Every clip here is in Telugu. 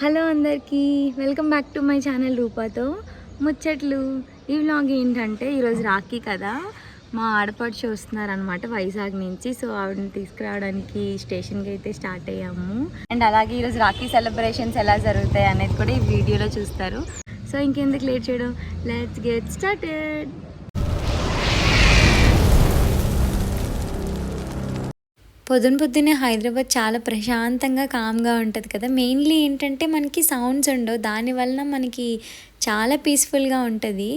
హలో అందరికీ welcome back to my channel రూపాతో. ముచ్చట్లు ఈ వ్లాగ్ ఏంటంటే ఈరోజు రాఖీ కదా. మా ఆడపడుచు వస్తున్నారనమాట వైజాగ్ నుంచి సో ఆవిడని తీసుకురావడానికి స్టేషన్కి అయితే స్టార్ట్ అయ్యాము. అండ్ అలాగే ఈరోజు రాఖీ సెలబ్రేషన్స్ ఎలా జరుగుతాయి అనేది కూడా ఈ వీడియోలో చూస్తారు. సో ఇంకెందుకు లేట్ చేయడం? లెట్స్ గెట్ స్టార్టెడ్ పొద్దున పొద్దున్నే హైదరాబాద్ చాలా ప్రశాంతంగా కామ్గా ఉంటుంది కదా. మెయిన్లీ ఏంటంటే మనకి సౌండ్స్ ఉండవు. దానివల్ల మనకి చాలా పీస్ఫుల్గా ఉంటుంది.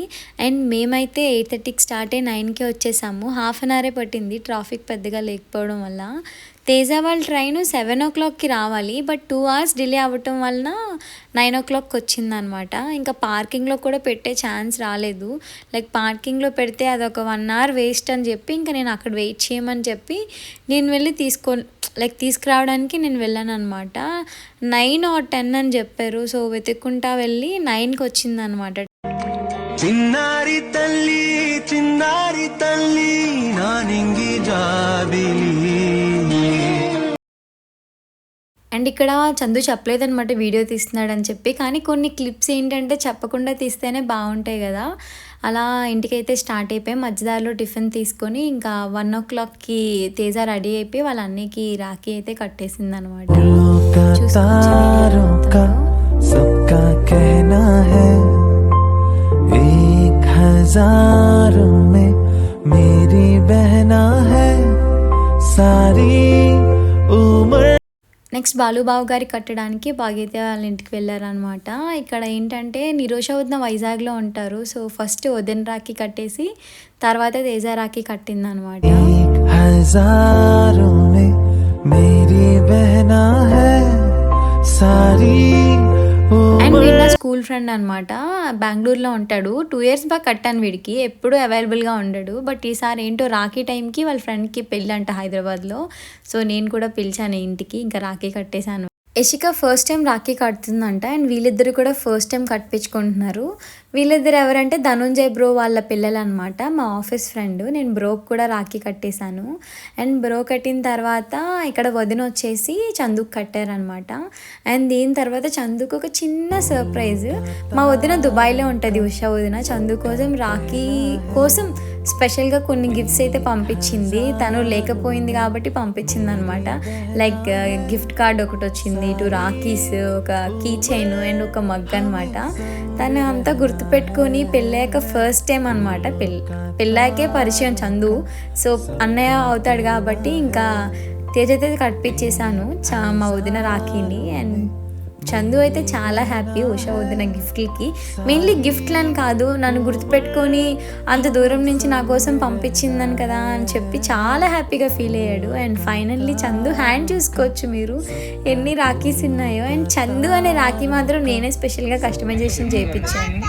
అండ్ మేమైతే ఎయిట్ థర్టీకి స్టార్ట్ అయ్యి నైన్కే వచ్చేసాము. హాఫ్ అన్ అవరే పట్టింది ట్రాఫిక్ పెద్దగా లేకపోవడం వల్ల. తేజ వాళ్ళ ట్రైన్ సెవెన్ ఓ క్లాక్కి రావాలి. బట్ టూ అవర్స్ డిలే అవ్వటం వలన నైన్ ఓ క్లాక్కి వచ్చిందనమాట ఇంకా పార్కింగ్లో కూడా పెట్టే ఛాన్స్ రాలేదు. లైక్ పార్కింగ్లో పెడితే అదొక వన్ అవర్ వేస్ట్ అని చెప్పి ఇంకా నేను అక్కడ వెయిట్ చేయమని చెప్పి నేను వెళ్ళి తీసుకొని లైక్ తీసుకురావడానికి నేను వెళ్ళాను అనమాట నైన్ ఆర్ టెన్ అని చెప్పారు. సో వెతుక్కుంటా వెళ్ళి నైన్కి వచ్చిందనమాట చిన్నారి తల్లి చిన్నారి తల్లి నా నింగి జా అండ్ ఇక్కడ చందు చెప్పలేదనమాట వీడియో తీస్తున్నాడు అని చెప్పి. కానీ కొన్ని క్లిప్స్ ఏంటంటే చెప్పకుండా తీస్తేనే బాగుంటాయి కదా. అలా ఇంటికైతే స్టార్ట్ అయిపోయి మధ్యదారిలో టిఫిన్ తీసుకొని ఇంకా వన్ ఓ క్లాక్కి తేజ రెడీ అయిపోయి వాళ్ళన్నీకి రాఖీ అయితే కట్టేసింది అనమాట మేరీ బహనా హై. సారీ నెక్స్ట్ బాలుబాబు గారి కట్టడానికి భాగ్యత వాళ్ళ ఇంటికి వెళ్ళారనమాట ఇక్కడ ఏంటంటే నిరోష వదిన వైజాగ్లో ఉంటారు. సో ఫస్ట్ వదిన రాఖీ కట్టేసి తర్వాత తేజ రాఖీ కట్టింది అనమాట అండ్ స్కూల్ ఫ్రెండ్ అనమాట బెంగళూరులో ఉంటాడు. టూ ఇయర్స్ బాగా కట్టాను వీడికి. ఎప్పుడూ అవైలబుల్గా ఉండడు. బట్ ఈసారి ఏంటో రాఖీ టైంకి వాళ్ళ ఫ్రెండ్కి పెళ్ళి అంట హైదరాబాద్లో. సో నేను కూడా పిలిచాను ఇంటికి. ఇంకా రాఖీ కట్టేశాను. యశిక ఫస్ట్ టైం రాఖీ కడుతుందంట అండ్ వీళ్ళిద్దరు కూడా ఫస్ట్ టైం కట్టించుకుంటున్నారు. వీళ్ళిద్దరు ఎవరంటే ధనుంజయ్ బ్రో వాళ్ళ పిల్లలు అనమాట మా ఆఫీస్ ఫ్రెండ్ నేను బ్రోకి కూడా రాఖీ కట్టేశాను. అండ్ బ్రో కట్టిన తర్వాత ఇక్కడ వదిన వచ్చేసి చందుకు కట్టారనమాట అండ్ దీని తర్వాత చందుకు ఒక చిన్న సర్ప్రైజ్ మా వదిన దుబాయ్లో ఉంటుంది ఉషా వదిన. చందు కోసం రాఖీ కోసం స్పెషల్గా కొన్ని గిఫ్ట్స్ అయితే పంపించింది. తను లేకపోయింది కాబట్టి పంపించింది అనమాట లైక్ గిఫ్ట్ uh, కార్డ్ ఒకటి వచ్చింది. ఇటు రాఖీస్ ఒక కీ చైన్ అండ్ ఒక మగ్ అనమాట తను అంతా గుర్తుపెట్టుకొని పెళ్ళాక ఫస్ట్ టైం అనమాట పెళ్ళి పెళ్ళాకే పరిచయం చందు. సో అన్నయ్య అవుతాడు కాబట్టి ఇంకా తేజతే కట్టించేసాను చా మా వదిన రాఖీని అండ్ చందు అయితే చాలా హ్యాపీ ఉషా నా గిఫ్ట్లకి. మెయిన్లీ గిఫ్ట్లని కాదు నన్ను గుర్తుపెట్టుకొని అంత దూరం నుంచి నా కోసం పంపించిందని కదా అని చెప్పి చాలా హ్యాపీగా ఫీల్ అయ్యాడు. అండ్ ఫైనల్లీ చందు హ్యాండ్ చూసుకోవచ్చు మీరు. ఎన్ని రాఖీస్ ఉన్నాయో. అండ్ చందు అనే రాఖీ మాత్రం నేనే స్పెషల్గా కస్టమైజేషన్ చేయించాను.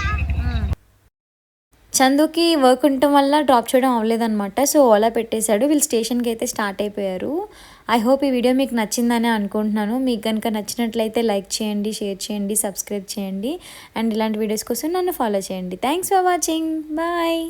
చందుకి వర్క్ ఉండటం వల్ల డ్రాప్ చేయడం అవ్వలేదన్నమాట. సో ఓలా పెట్టేశాడు. వీళ్ళు స్టేషన్కి అయితే స్టార్ట్ అయిపోయారు. ఐ హోప్ ఈ వీడియో మీకు నచ్చిందని అనుకుంటున్నాను. మీకు కనుక నచ్చినట్లయితే లైక్ చేయండి షేర్ చేయండి సబ్స్క్రైబ్ చేయండి. అండ్ ఇలాంటి వీడియోస్ కోసం నన్ను ఫాలో చేయండి. Thanks for watching bye